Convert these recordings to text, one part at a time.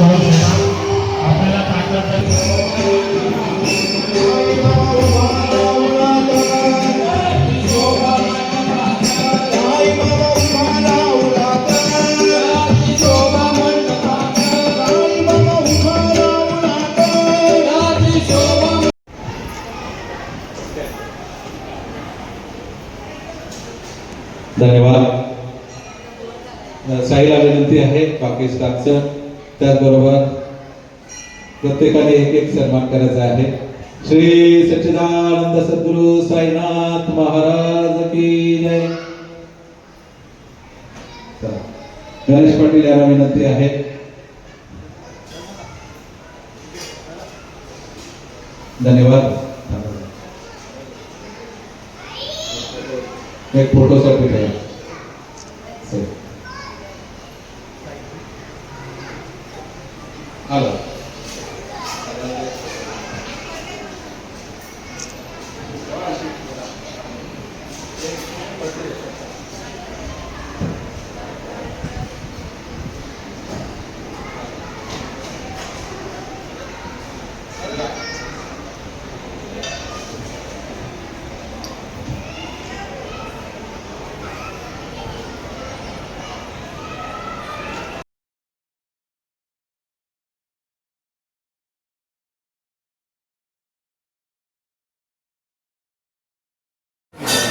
आपल्याला ताकद धन्यवाद साईला विनंती आहे पाकिस्तानचं त्याचबरोबर प्रत्येकाने एक एक सन्मान करायचा आहे. श्री सच्चिदानंद सद्गुरु साईनाथ महाराज की जय. गणेश पाटील यांना विनंती आहे. धन्यवाद. एक फोटोसाठी आला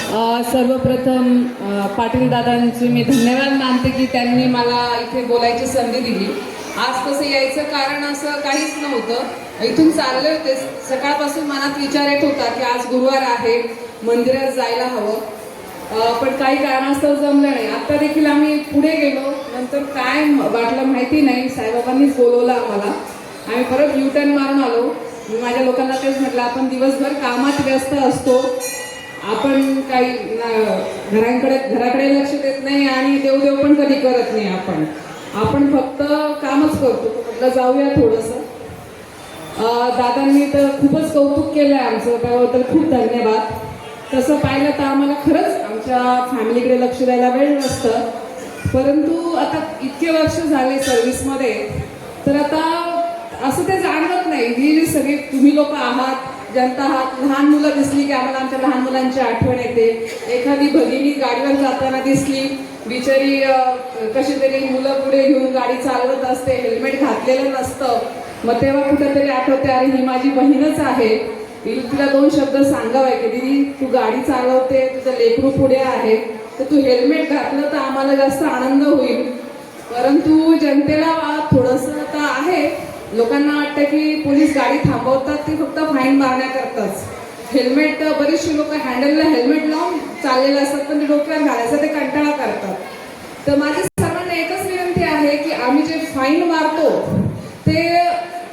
सर्वप्रथम पाटील दादांचे मी धन्यवाद मानते की त्यांनी मला इथे बोलायची संधी दिली. आज तसं यायचं कारण असं काहीच नव्हतं. इथून चालले होते. सकाळपासून मनात विचार येत होता की आज गुरुवार आहे मंदिरात जायला हवं. पण काही कारणास्तव जमलं नाही. आत्ता देखील आम्ही पुढे गेलो. नंतर काय वाटलं माहिती नाही. साईबाबांनीच बोलवलं आम्हाला. आम्ही परत युटर्न मारून आलो. मी माझ्या लोकांना तेच म्हटलं आपण दिवसभर कामात व्यस्त असतो. आपण काही घरांकडे घराकडे लक्ष देत नाही आणि देवदेव पण कधी करत नाही आपण. आपण फक्त कामच करतो. म्हटलं जाऊया थोडंसं. दादांनी तर खूपच कौतुक केलं आहे आमचं. त्याबद्दल खूप धन्यवाद. तसं पाहिलं तर आम्हाला खरंच आमच्या फॅमिलीकडे लक्ष द्यायला वेळ नसतं. परंतु आता इतके वर्ष झाले सर्व्हिसमध्ये तर आता असं ते जाणवत नाही. ही जी सगळी तुम्ही लोक आहात जनता हा लहान मुलं दिसली की आम्हाला आमच्या लहान मुलांची आठवण येते. एखादी भगिनी गाडीवर जाताना दिसली बिचारी कशी तरी मुलं पुढे घेऊन गाडी चालवत असते हेल्मेट घातलेलं नसतं. मग तेव्हा कुठेतरी आठवते अरे ही माझी बहीणच आहे. तिला दोन शब्द सांगावाय की दीदी तू गाडी चालवते तुझं लेकरू पुढे आहे. तर तू हेल्मेट घातलं तर आम्हाला जास्त आनंद होईल. परंतु जनतेला थोडंसं आता आहे लोकांना वाटतं की पोलीस गाडी थांबवतात ते फक्त फाईन मारण्याकरताच हेल्मेट बरेचसे लोक हँडलला हेल्मेट लावून चाललेले असतात पण ते डोक्यावर घालायचं ते कंटाळा करतात. तर माझी सर्वांना एकच विनंती आहे की आम्ही जे फाईन मारतो ते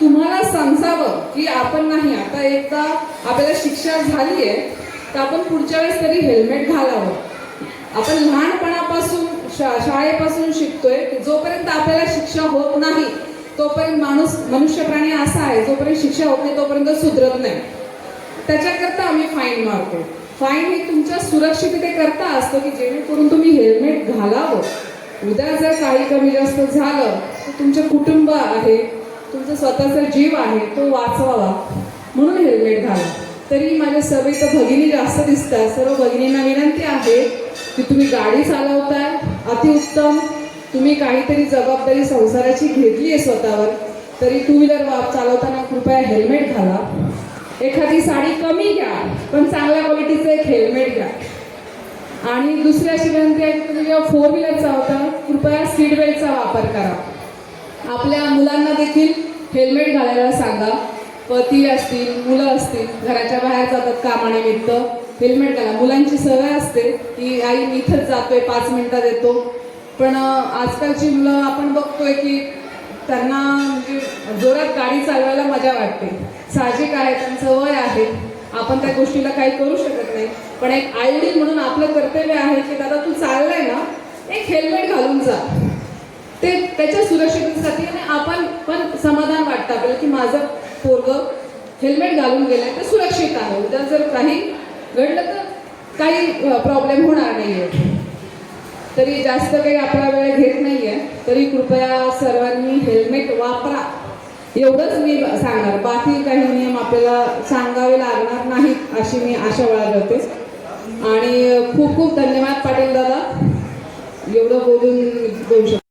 तुम्हाला समजावं की आपण नाही. आता एकदा आपल्याला शिक्षा झाली आहे तर आपण पुढच्या वेळेस तरी हेल्मेट घालावं. आपण लहानपणापासून शा शाळेपासून शिकतोय की जोपर्यंत आपल्याला शिक्षा होत नाही तोपर्यंत माणूस मनुष्य प्राणी असा आहे जोपर्यंत शिक्षा होत नाही तोपर्यंत सुधरत नाही. त्याच्याकरता आम्ही फाईन मारतो. फाईन हे तुमच्या सुरक्षिततेकरता असतं की जेणेकरून तुम्ही हेल्मेट घालावं. उद्या जर काही कमी जास्त झालं तर तुमचं कुटुंब आहे तुमचा स्वतःचा जीव आहे तो वाचवावा. म्हणून हेल्मेट घाला. तरी माझ्या सवयी तर भगिनी जास्त दिसतात. सर्व भगिनींना विनंती आहे की तुम्ही गाडी चालवताय अतिउत्तम. तुम्ही काहीतरी जबाबदारी संसाराची घेतली आहे स्वतःवर तरी टू व्हीलर वाप चालवताना कृपया हेल्मेट घाला. एखादी साडी कमी घ्या पण चांगल्या क्वालिटीचं एक हेल्मेट घ्या. आणि दुसरी अशी विनंती आहे की तुम्ही जेव्हा फोर व्हीलर चालवता कृपया सीट बेल्टचा वापर करा. आपल्या मुलांना देखील हेल्मेट घालायला सांगा. पती असतील मुलं असतील घराच्या बाहेर जातात कामानिमित्त हेल्मेट घाला. मुलांची सवय असते की आई मी इथंच जातोय पाच मिनिटात येतो पण आजकालची मुलं आपण बघतोय की त्यांना म्हणजे जोरात गाडी चालवायला मजा वाटते. साहजिक आहे त्यांचं वय आहे. आपण त्या गोष्टीला काही करू शकत नाही. पण एक आईवडील म्हणून आपलं कर्तव्य आहे की दादा तू चाललाय ना एक हेल्मेट घालून जा. ते त्याच्या सुरक्षिततेसाठी आणि आपण पण समाधान वाटतं आपल्याला की माझं पोरग हेल्मेट घालून गेलंय तर सुरक्षित आहे. उद्या जर काही घडलं तर काही प्रॉब्लेम होणार नाही आहे तरी जास्त काही आपला वेळ घेत नाहीये. तरी कृपया सर्वांनी हेल्मेट वापरा. एवढंच मी सांगणार. बाकी काही नियम आपल्याला सांगावे लागणार नाहीत अशी मी आशा बाळगते. आणि खूप खूप धन्यवाद पाटील दादा. एवढं बोलून देऊ शकतो.